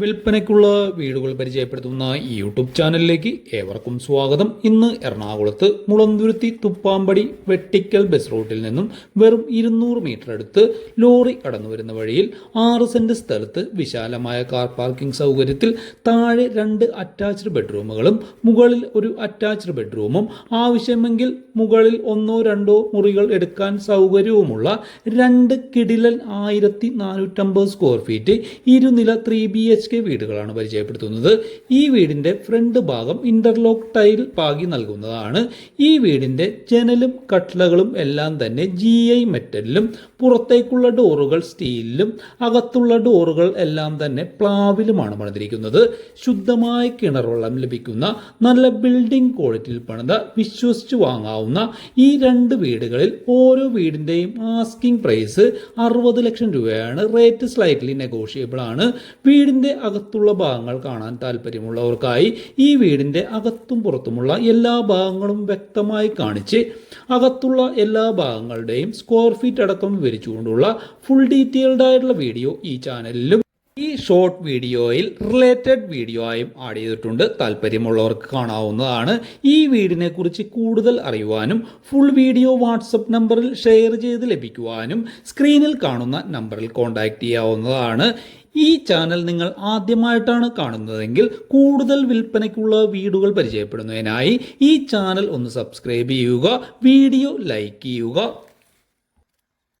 വിൽപ്പനയ്ക്കുള്ള വീടുകൾ പരിചയപ്പെടുത്തുന്ന ഈ യൂട്യൂബ് ചാനലിലേക്ക് ഏവർക്കും സ്വാഗതം. ഇന്ന് എറണാകുളത്ത് മുളന്തുരുത്തി തുപ്പാമ്പടി വെട്ടിക്കൽ ബസ് റൂട്ടിൽ നിന്നും വെറും ഇരുന്നൂറ് മീറ്റർ അടുത്ത് ലോറി കടന്നു വരുന്ന വഴിയിൽ ആറ് സെന്റ് സ്ഥലത്ത് വിശാലമായ കാർ പാർക്കിംഗ് സൗകര്യത്തിൽ താഴെ രണ്ട് അറ്റാച്ച്ഡ് ബെഡ്റൂമുകളും മുകളിൽ ഒരു അറ്റാച്ച്ഡ് ബെഡ്റൂമും ആവശ്യമെങ്കിൽ മുകളിൽ ഒന്നോ രണ്ടോ മുറികൾ എടുക്കാൻ സൗകര്യവുമുള്ള രണ്ട് കിടിലൻ ആയിരത്തി നാനൂറ്റമ്പത് സ്ക്വയർ ഫീറ്റ് ഇരുനില ത്രീ ബി എച്ച് കെ വീടുകളാണ് പരിചയപ്പെടുത്തുന്നത്. ഈ വീടിന്റെ ഫ്രണ്ട് ഭാഗം ഇന്റർലോക്ക് ടൈൽ പാകി നൽകുന്നതാണ്. ഈ വീടിന്റെ ജനലും കട്ട്ലകളും എല്ലാം തന്നെ ജി ഐ മെറ്റലിലും പുറത്തേക്കുള്ള ഡോറുകൾ സ്റ്റീലിലും അകത്തുള്ള ഡോറുകൾ എല്ലാം തന്നെ പ്ലാവിലുമാണ് പണിതിരിക്കുന്നത്. ശുദ്ധമായ കിണർ വെള്ളം ലഭിക്കുന്ന നല്ല ബിൽഡിംഗ് ക്വാളിറ്റിയിൽ പണിത വിശ്വസിച്ച് വാങ്ങാവുന്ന ഈ രണ്ട് വീടുകളിൽ ഓരോ വീടിന്റെയും ആസ്കിംഗ് പ്രൈസ് അറുപത് ലക്ഷം രൂപയാണ്. റേറ്റ് സ്ലൈറ്റ്ലി നെഗോഷിയബിൾ ആണ്. വീടിന്റെ അകത്തുള്ള ഭാഗങ്ങൾ കാണാൻ താല്പര്യമുള്ളവർക്കായി ഈ വീടിന്റെ അകത്തും പുറത്തുമുള്ള എല്ലാ ഭാഗങ്ങളും വ്യക്തമായി കാണിച്ച് അകത്തുള്ള എല്ലാ ഭാഗങ്ങളുടെയും സ്ക്വയർ ഫീറ്റ് അടക്കം വിവരിച്ചുകൊണ്ടുള്ള ഫുൾ ഡീറ്റെയിൽഡ് ആയിട്ടുള്ള വീഡിയോ ഈ ചാനലിലും ഈ ഷോർട്ട് വീഡിയോയിൽ റിലേറ്റഡ് വീഡിയോ ആയും ആഡ് ചെയ്തിട്ടുണ്ട്. താല്പര്യമുള്ളവർക്ക് കാണാവുന്നതാണ്. ഈ വീടിനെ കുറിച്ച് കൂടുതൽ അറിയുവാനും ഫുൾ വീഡിയോ വാട്സപ്പ് നമ്പറിൽ ഷെയർ ചെയ്ത് ലഭിക്കുവാനും സ്ക്രീനിൽ കാണുന്ന നമ്പറിൽ കോൺടാക്റ്റ് ചെയ്യാവുന്നതാണ്. ഈ ചാനൽ നിങ്ങൾ ആദ്യമായിട്ടാണ് കാണുന്നതെങ്കിൽ കൂടുതൽ വിൽപ്പനയ്ക്കുള്ള വീടുകൾ പരിചയപ്പെടുന്നതിനായി ഈ ചാനൽ ഒന്ന് സബ്സ്ക്രൈബ് ചെയ്യുക വീഡിയോ ലൈക്ക് ചെയ്യുക.